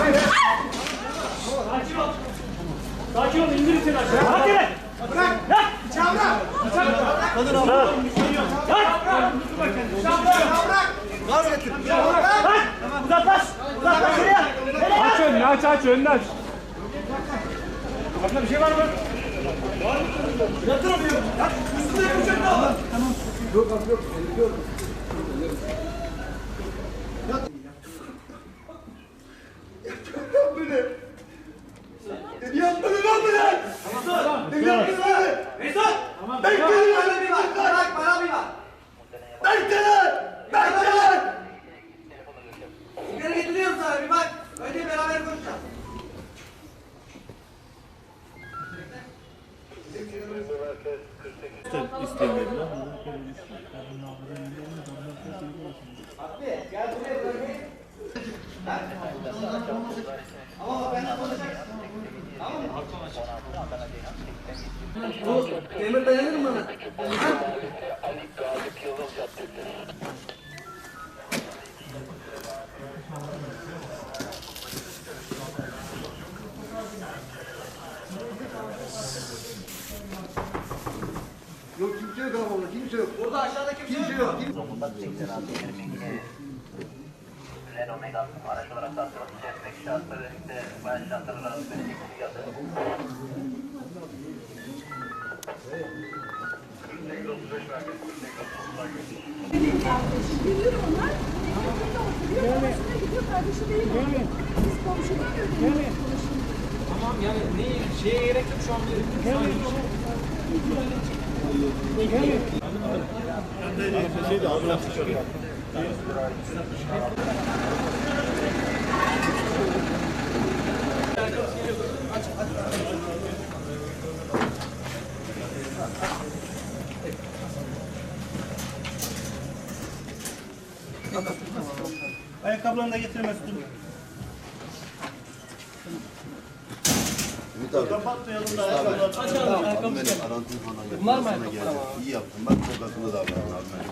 Sakin ol. Sakin ol. İndirin seni aşağı. Bırak yere. Bırak. Bırak. Bıçağı bırak. Bıçağı bırak. Kadın al. Bırak. Bıçağı bırak. Gaz getir. Bırak. Uzaklaş. Uzaklaş şuraya. Nereye? Aç önünü aç aç önünü aç. Başka bir şey var mı? Yatır onu. Yat. Üstüne yapacak da var. Beni beni. Beni yapmadın lan. Mesut. Bekle lan. bir bak. Bırak bana bir bak. Bekle lan. Bekle lan. Sigara getiriyorum sana bir bak. Önce beraber konuşacağız. Abi gel buraya böyle. Ama bak benden konuşacaksın. Tamam mı? Bu demir dayanır mı bana? Yok kimse yok orada. Kimse yok. Burada aşağıda kimse yok. Renault Megane araç olarak içerisindeki şartları işte bayan şartları razı fiyatı. Biliyorum onlar. Yakında oturuyor. Babasına gidiyor. Kardeşi değil mi? Biz komşudan öğreniyoruz. Tamam yani ne şeye gerek yok şu an. Ayakkabılarını da getir Mesut'um. Ümit abi. Kapatmayalım da ayakkabılarını. Benim arantım falan Bunlar mı ayakkabılar İyi yaptın. Bak çok akıllı davran abi.